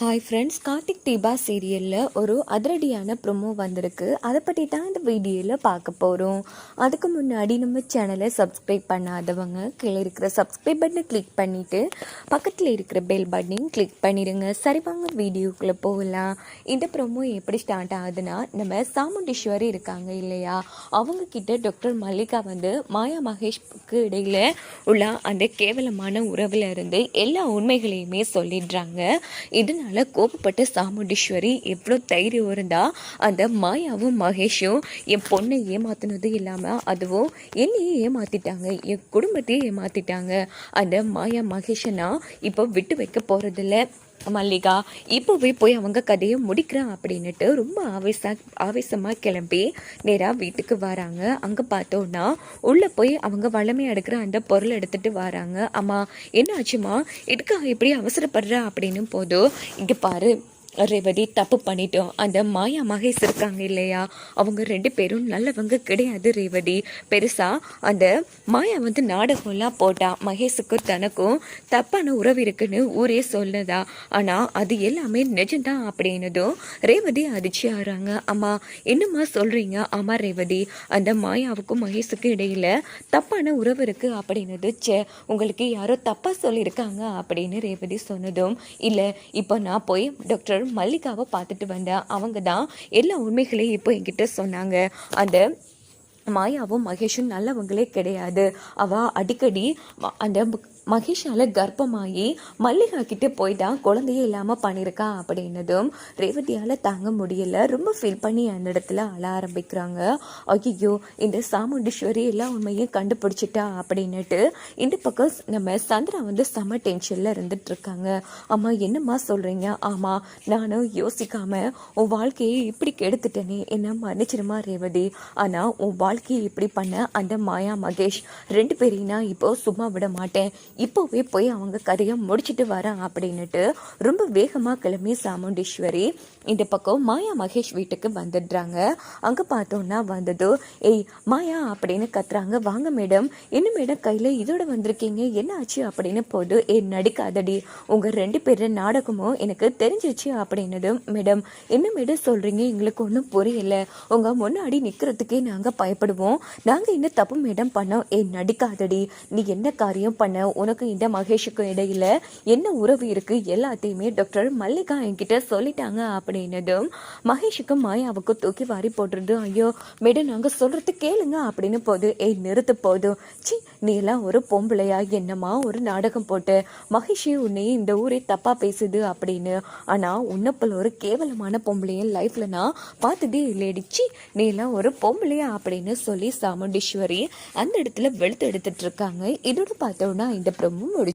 Hi friends Karthik Deepa சீரியலில் ஒரு அதிரடியான ப்ரொமோ வந்திருக்கு. அதை பற்றி தான் இந்த வீடியோவில் பார்க்க போகிறோம் அதுக்கு முன்னாடி நம்ம சேனலை சப்ஸ்கிரைப் பண்ணாதவங்க கீழே இருக்கிற சப்ஸ்கிரைப் பட்டனை கிளிக் பண்ணிவிட்டு பக்கத்தில் இருக்கிற பெல் பட்டனையும் கிளிக் பண்ணிடுங்க சரி வாங்க வீடியோக்குள்ளே போகலாம். இந்த ப்ரொமோ எப்படி ஸ்டார்ட் ஆகுதுன்னா நம்ம சாமுண்டீஸ்வரி இருக்காங்க இல்லையா? அவங்கக்கிட்ட டாக்டர் மல்லிகா வந்து மாயா மகேஷ்க்கு இடையில் உள்ள அந்த கேவலமான உறவில் இருந்து எல்லா உண்மைகளையுமே சொல்லிடுறாங்க. இதனால கோபப்பட்ட சாமுண்டீஸ்வரி எவ்வளோ தைரியம் இருந்தால் அந்த மாயாவும் மகேஷும் என் பொண்ணை ஏமாத்தினது இல்லாமல் அதுவும் என்னையே ஏமாற்றிட்டாங்க என் குடும்பத்தையும் ஏமாற்றிட்டாங்க அந்த மாயா மகேஷனா இப்போ விட்டு வைக்க போகிறதில்ல மல்லிகா இப்போவே போய் அவங்க கதையை முடிக்கிறான் அப்படின்னுட்டு ரொம்ப ஆவேச ஆவேசமாக கிளம்பி நேராக வீட்டுக்கு வராங்க. அங்கே பார்த்தோன்னா உள்ளே போய் அவங்க வளமை எடுக்கிற அந்த பொருள் எடுத்துகிட்டு வராங்க. அம்மா என்ன ஆச்சுமா இதுக்காக இப்படி அவசரப்படுற? அப்படின்னு போதும் இங்கே பாரு ரேவதி தப்பு பண்ணிட்டோம். அந்த மாயா மகேஷ் இருக்காங்க இல்லையா? அவங்க ரெண்டு பேரும் நல்லவங்க கிடையாது ரேவதி. பெருசா அந்த மாயா வந்து நாடகம்லாம் போட்டா மகேஷுக்கும் தனக்கும் தப்பான உறவு இருக்குன்னு ஊரே சொல்லுதா. ஆனா அது எல்லாமே நிஜம்தான் அப்படின்னதும் ரேவதி அதிர்ச்சி ஆறாங்க அம்மா என்னம்மா சொல்றீங்க? ஆமா ரேவதி அந்த மாயாவுக்கும் மகேஷுக்கும் இடையில தப்பான உறவு இருக்கு அப்படின்னது சே உங்களுக்கு யாரோ தப்பா சொல்லியிருக்காங்க அப்படின்னு ரேவதி சொன்னதும் இல்லை இப்போ நான் போய் டாக்டர் மல்லிகாவை பார்த்துட்டு வந்தேன். அவங்க தான் எல்லா உண்மைகளையும் இப்போ என்கிட்ட சொன்னாங்க. அந்த மாயாவும் மகேஷும் நல்லவங்களே கிடையாது. அவள் அடிக்கடி அந்த மகேஷால கர்ப்பமாகி மல்லிகா கிட்ட போய் தான் குழந்தையே இல்லாமல் பண்ணியிருக்கா அப்படின்னதும் ரேவதியால் தாங்க முடியல. ரொம்ப ஃபீல் பண்ணி அந்த இடத்துல அழ ஆரம்பிக்கிறாங்க. ஐயோ இந்த சாமுண்டீஸ்வரி எல்லா உண்மையும் கண்டுபிடிச்சிட்டா அப்படின்னுட்டு இந்த பக்கம் நம்ம சந்திரா வந்து செம டென்ஷனில் இருந்துட்டு இருக்காங்க அம்மா என்னம்மா சொல்கிறீங்க ஆமாம் நானும் யோசிக்காம உன் வாழ்க்கையை இப்படி கெடுத்துட்டேனே. என்ன மன்னிச்சிருமா ரேவதி? ஆனால் உன் வாழ்க்கையை இப்படி பண்ண அந்த மாயா மகேஷ் ரெண்டு பேரையும் நான் இப்போ சும்மா விட மாட்டேன். இப்போவே போய் அவங்க கதையை முடிச்சிட்டு வரேன் அப்படின்னுட்டு ரொம்ப வேகமாக கிளம்பி சாமுண்டீஸ்வரி இந்த பக்கம் மாயா மகேஷ் வீட்டுக்கு வந்துடுறாங்க. அங்கே பார்த்தோன்னா வந்ததோ ஏய் மாயா அப்படின்னு கத்துறாங்க. வாங்க மேடம் என்ன மேடம் கையில் இதோட வந்திருக்கீங்க? என்ன ஆச்சு? அப்படின்னு போது ஏ நடிக்காதடி உங்கள் ரெண்டு பேர் நாடகமும் எனக்கு தெரிஞ்சிச்சு அப்படின்னதும் மேடம் என்ன மேடம் சொல்கிறீங்க எங்களுக்கு ஒன்றும் புரியல. உங்கள் முன்னாடி நிற்கிறதுக்கே நாங்கள் பயப்படுவோம். நாங்கள் என்ன தப்பு மேடம் பண்ணோம்? ஏ நடிக்காதடி நீ என்ன காரியம் பண்ண? உனக்கு இந்த மகேஷுக்கும் இடையில என்ன உறவு இருக்கு எல்லாத்தையுமே டாக்டர் மல்லிகா என்கிட்ட சொல்லிட்டாங்க அப்படின்னதும் மகேஷுக்கும் மாயாவுக்கும் தூக்கி வாரி போட்டுருது. ஐயோ மேடம் நாங்கள் சொல்றது கேளுங்க அப்படின்னு போது ஏய் நிறுத்து போதும் சி நீ எல்லாம் ஒரு பொம்பளையா? என்னமா ஒரு நாடகம் போட்டு மகேஷி உன்னை இந்த ஊரே தப்பா பேசுது அப்படின்னு. ஆனா உன்னப்பல் ஒரு கேவலமான பொம்பளையன் லைஃப்ல நான் பார்த்ததே இல்லையடி நீ எல்லாம் ஒரு பொம்பளையா? அப்படின்னு சொல்லி சாமுண்டீஸ்வரி அந்த இடத்துல வெளுத்து எடுத்துட்டு இருக்காங்க. இதோட பார்த்தோம்னா இந்த ப்ரொமோ முடி